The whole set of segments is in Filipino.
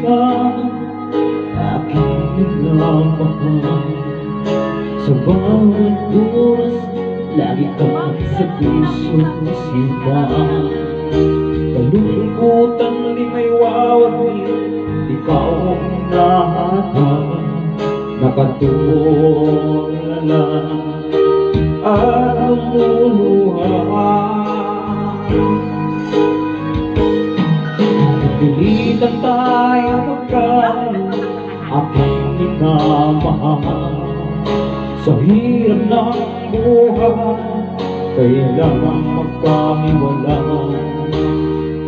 ka Aking nagmamahal Sa bawat oras Lagi kang sa puso simba Kalungkutan di may wawagi Ikaw ang nahatag Nakatulala At lumuluha Pilitan tayo magkaroon Aking minamahal Sa hirap ng buhay Kailangan magkamiwala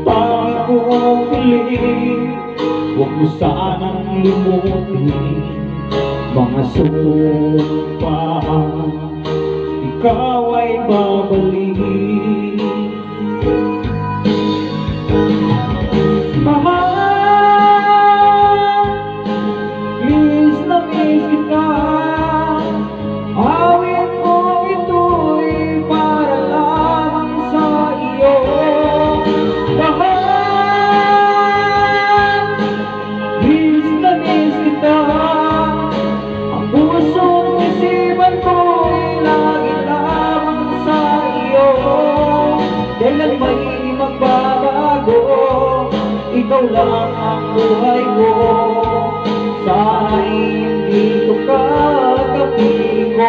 Tanging kong piling Huwag mo sanang limutin Mga sumpahan. Ikaw ay babalik Kailan may magbabago? Ikaw lang ang buhay ko. Sana hindi ko. kakapigo